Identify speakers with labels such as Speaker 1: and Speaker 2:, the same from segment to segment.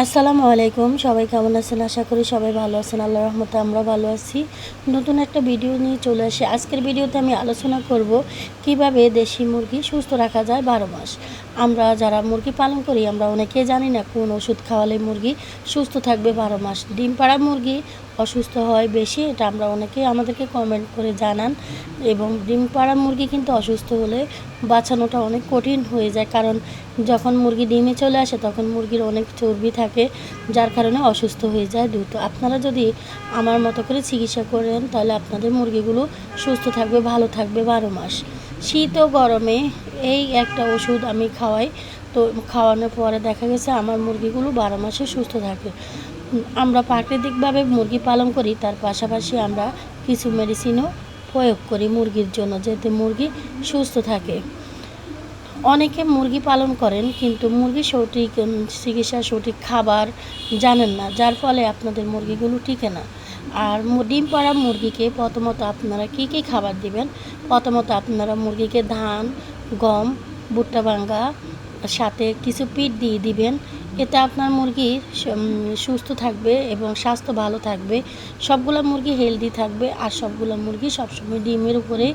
Speaker 1: আসসালামু আলাইকুম, সবাই কেমন আছেন? আশা করি সবাই ভালো আছেন। আল্লাহ রহমতে আমরা ভালো আছি। নতুন একটা ভিডিও নিয়ে চলে আসি। আজকের ভিডিওতে আমি আলোচনা করব কীভাবে দেশি মুরগি সুস্থ রাখা যায় বারো মাস। আমরা যারা মুরগি পালন করি, আমরা অনেকে জানি না কোন ওষুধ খাওয়ালে মুরগি সুস্থ থাকবে বারো মাস। ডিম পাড়া মুরগি অসুস্থ হয় বেশি, এটা আমরা অনেকেই আমাদেরকে কমেন্ট করে জানান। এবং ডিম পাড়া মুরগি কিন্তু অসুস্থ হলে বাঁচানোটা অনেক কঠিন হয়ে যায়। কারণ যখন মুরগি ডিমে চলে আসে, তখন মুরগির অনেক চর্বি থাকে, যার কারণে অসুস্থ হয়ে যায় দ্রুত। আপনারা যদি আমার মতো করে চিকিৎসা করেন, তাহলে আপনাদের মুরগিগুলো সুস্থ থাকবে, ভালো থাকবে বারো মাস। শীত ও গরমে এই একটা ওষুধ আমি খাওয়াই। তো খাওয়ানোর পরে দেখা গেছে, আমার মুরগিগুলো বারো মাসে সুস্থ থাকে। আমরা প্রাকৃতিকভাবে মুরগি পালন করি, তার পাশাপাশি আমরা কিছু মেডিসিনও প্রয়োগ করি মুরগির জন্য যাতে মুরগি সুস্থ থাকে। অনেকে মুরগি পালন করেন কিন্তু মুরগি সঠিক চিকিৎসা সঠিক খাবার জানেন না, যার ফলে আপনাদের মুরগিগুলো টিকে না। আর ডিম পাড়া মুরগিকে প্রথমত আপনারা কি কি খাবার দিবেন? প্রথমত আপনারা মুরগিকে ধান, গম, ভুট্টা ভাঙ্গা, সাথে কিছু পিট দিয়ে দিবেন। এতে আপনার মুরগি সুস্থ থাকবে এবং স্বাস্থ্য ভালো থাকবে। সবগুলো মুরগি হেলদি থাকবে আর সবগুলো মুরগি সবসময় ডিমের উপরে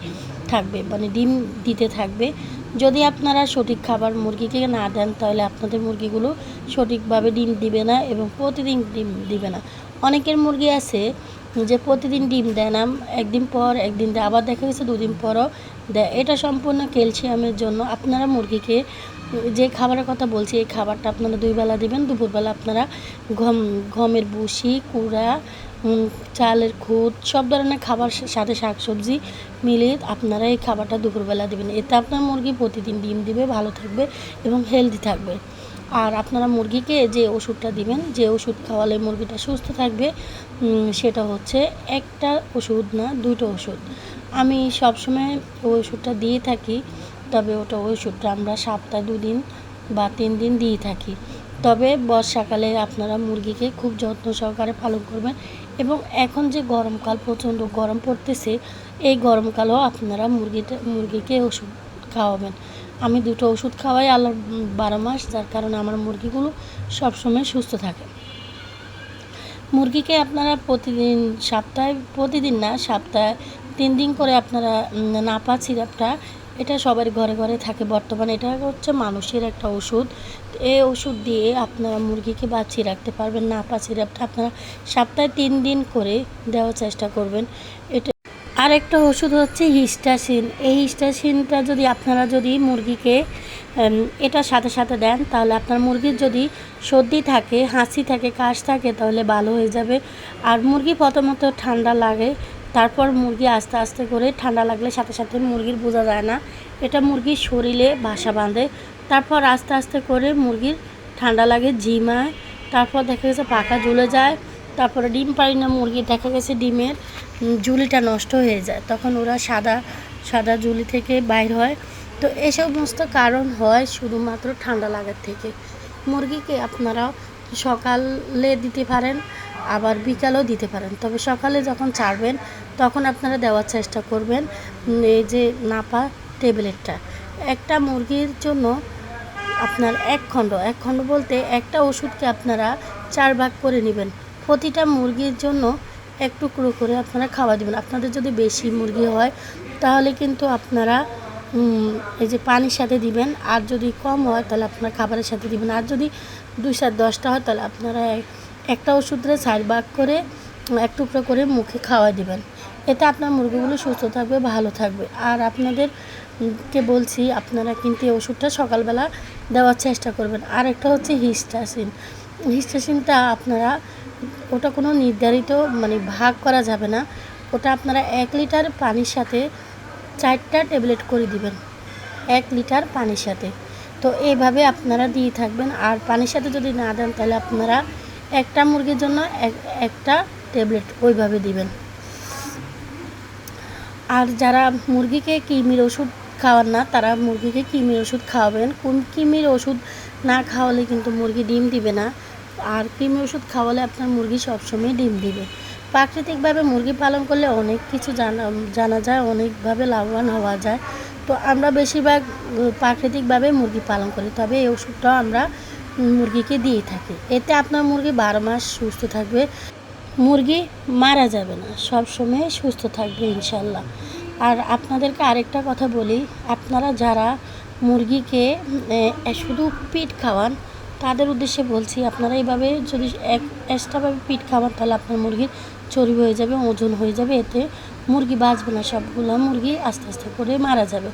Speaker 1: থাকবে মানে ডিম দিতে থাকবে। যদি আপনারা সঠিক খাবার মুরগিকে না দেন, তাহলে আপনাদের মুরগিগুলো সঠিকভাবে ডিম দিবে না এবং প্রতিদিন ডিম দিবে না। অনেকের মুরগি আছে যে প্রতিদিন ডিম দেয় না একদিন পর, একদিন দেয় আবার দেখা গেছে দুদিন পরও দেয়। এটা সম্পূর্ণ ক্যালসিয়ামের জন্য আপনারা মুরগিকে, যে খাবারের কথা বলছি, এই খাবারটা আপনারা দুই বেলা দিবেন, দুপুরবেলা আপনারা ঘম গমের বুসি কুড়া চালের খুদ সব ধরনের খাবার সাথে শাকসবজি মিলিয়ে আপনারা এই খাবারটা দুপুরবেলা দেবেন। এতে আপনার মুরগি প্রতিদিন ডিম দিবে, ভালো থাকবে এবং হেলদি থাকবে। আর আপনারা মুরগিকে যে ওষুধটা দিবেন, যে ওষুধ খাওয়ালে মুরগিটা সুস্থ থাকবে সেটা হচ্ছে একটা ওষুধ না দুটো ওষুধ। আমি সবসময় ওই ওষুধটা দিয়ে থাকি, তবে ওটা ওই ওষুধটা আমরা সপ্তাহে দুদিন বা তিন দিন দিয়ে থাকি। তবে বর্ষাকালে আপনারা মুরগিকে খুব যত্ন সহকারে পালন করবেন এবং এখন যে গরমকাল, প্রচণ্ড গরম পড়তেছে, এই গরমকালেও আপনারা মুরগিটা, মুরগিকে ওষুধ খাওয়াবেন। আমি দুটো ওষুধ খাওয়াই আল্লাহ বারো মাস, যার কারণে আমার মুরগিগুলো সবসময় সুস্থ থাকে। মুরগিকে আপনারা প্রতিদিন সপ্তাহে, প্রতিদিন না, সপ্তাহে তিন দিন করে আপনারা নাপা সিরাপটা, এটা সবার ঘরে ঘরে থাকে। বর্তমানে এটা হচ্ছে মানুষের একটা ওষুধ। এই ওষুধ দিয়ে আপনারা মুরগিকে বাঁচিয়ে রাখতে পারবেন। নাপা সিরাপটা আপনারা সপ্তাহে তিন দিন করে দেওয়ার চেষ্টা করবেন। এটা আর একটা ওষুধ হচ্ছে হিস্টাসিন। এই হিস্টাসিনটা যদি আপনারা যদি মুরগিকে এটা সাথে সাথে দেন, তাহলে আপনার মুরগির যদি সর্দি থাকে হাসি থাকে, কাশ থাকে, তাহলে ভালো হয়ে যাবে। আর মুরগি প্রথমত ঠান্ডা লাগে, তারপর মুরগি আস্তে আস্তে করে ঠান্ডা লাগলে সাথে সাথে মুরগির বোঝা যায় না। এটা মুরগির শরীরে বাসা বাঁধে। তারপর আস্তে আস্তে করে মুরগির ঠান্ডা লাগে, ঝিমায়, তারপর দেখা গেছে পাকা ঝুলে যায়। তারপরে ডিম পারি না মুরগি, দেখা গেছে ডিমের জুলিটা নষ্ট হয়ে যায়। তখন ওরা সাদা সাদা জুলি থেকে বাইর হয়। তো এই সমস্ত কারণ হয় শুধুমাত্র ঠান্ডা লাগার থেকে। মুরগিকে আপনারা সকালে দিতে পারেন, আবার বিকালেও দিতে পারেন। তবে সকালে যখন ছাড়বেন, তখন আপনারা দেওয়ার চেষ্টা করবেন এই যে নাপা ট্যাবলেটটা একটা মুরগির জন্য আপনার এক খণ্ড এক খণ্ড বলতে একটা ওষুধকে আপনারা চার ভাগ করে নেবেন। প্রতিটা মুরগির জন্য এক টুকরো করে আপনারা খাওয়া দেবেন। আপনাদের যদি বেশি মুরগি হয়, তাহলে কিন্তু আপনারা এই যে পানির সাথে দিবেন। আর যদি কম হয়, তাহলে আপনারা খাবারের সাথে দিবেন। আর যদি দুই সাত, দশটা হয়, তাহলে আপনারা একটা ওষুধে চার ভাগ করে, এক টুকরো করে মুখে খাওয়া দিবেন। এতে আপনার মুরগিগুলো সুস্থ থাকবে, ভালো থাকবে। আর আপনাদের কে বলছি, আপনারা কিন্তু এই ওষুধটা সকালবেলা দেওয়ার চেষ্টা করবেন। আর একটা হচ্ছে হিস্টাসিন। হিস্টাসিনটা আপনারা, ওটা কোনো নির্ধারিত মানে ভাগ করা যাবে না। ওটা আপনারা এক লিটার পানির সাথে চারটা ট্যাবলেট করে দিবেন। এক লিটার পানির সাথে। তো এইভাবে আপনারা দিয়ে থাকবেন। আর পানির সাথে যদি না দেন, তাহলে আপনারা একটা মুরগির জন্য এক- একটা ট্যাবলেট ওইভাবে দিবেন। আর যারা মুরগিকে কৃমির ওষুধ খাওয়ান না, তারা মুরগিকে কৃমির ওষুধ খাওয়াবেন। কোন কৃমির ওষুধ না খাওয়ালে কিন্তু মুরগি ডিম দিবে না। আর কৃমি ওষুধ খাওয়ালে আপনার মুরগি সবসময় ডিম দিবে। প্রাকৃতিকভাবে মুরগি পালন করলে অনেক কিছু জানা জানা যায়, অনেকভাবে লাভবান হওয়া যায়। তো আমরা বেশিরভাগ, প্রাকৃতিকভাবে মুরগি পালন করি, তবে এই ওষুধটাও আমরা মুরগিকে দিয়ে থাকি। এতে আপনার মুরগি বারো মাস সুস্থ থাকবে। মুরগি মারা যাবে না, সবসময় সুস্থ থাকবে ইনশাল্লাহ। আর আপনাদেরকে আরেকটা কথা বলি, আপনারা যারা মুরগিকে শুধু পিট খাওয়ান, তাদের উদ্দেশ্যে বলছি, আপনারা এইভাবে যদি এক, এক্সট্রাভাবে পিট খাওয়ান, তাহলে আপনার মুরগির চর্বি হয়ে যাবে, ওজন হয়ে যাবে, এতে মুরগি বাঁচবে না, সবগুলো মুরগি আস্তে আস্তে করে মারা যাবে।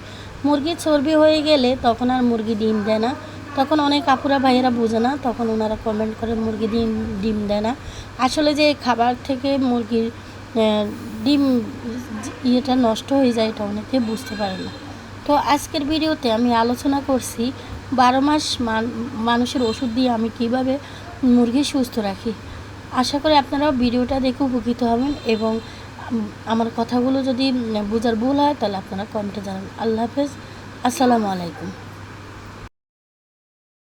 Speaker 1: মুরগির চর্বি হয়ে গেলে তখন আর মুরগি ডিম দেয় না। তখন অনেক আপুরা, ভাইয়েরা বোঝে না, তখন ওনারা কমেন্ট করে মুরগি ডিম ডিম দেয় না। আসলে যে খাবার থেকে মুরগির ডিম ইয়েটা নষ্ট হয়ে যায় এটা অনেকে বুঝতে পারে না। তো আজকের ভিডিওতে আমি আলোচনা করছি বারো মাস মান- মানুষের ওষুধ দিয়ে আমি কীভাবে মুরগি সুস্থ রাখি। আশা করি আপনারাও ভিডিওটা দেখে উপকৃত হবেন এবং আমার কথাগুলো যদি বোঝার ভুল হয় তাহলে আপনারা কমেন্টে জানান আল্লাহ হাফেজ। আসসালামু আলাইকুম।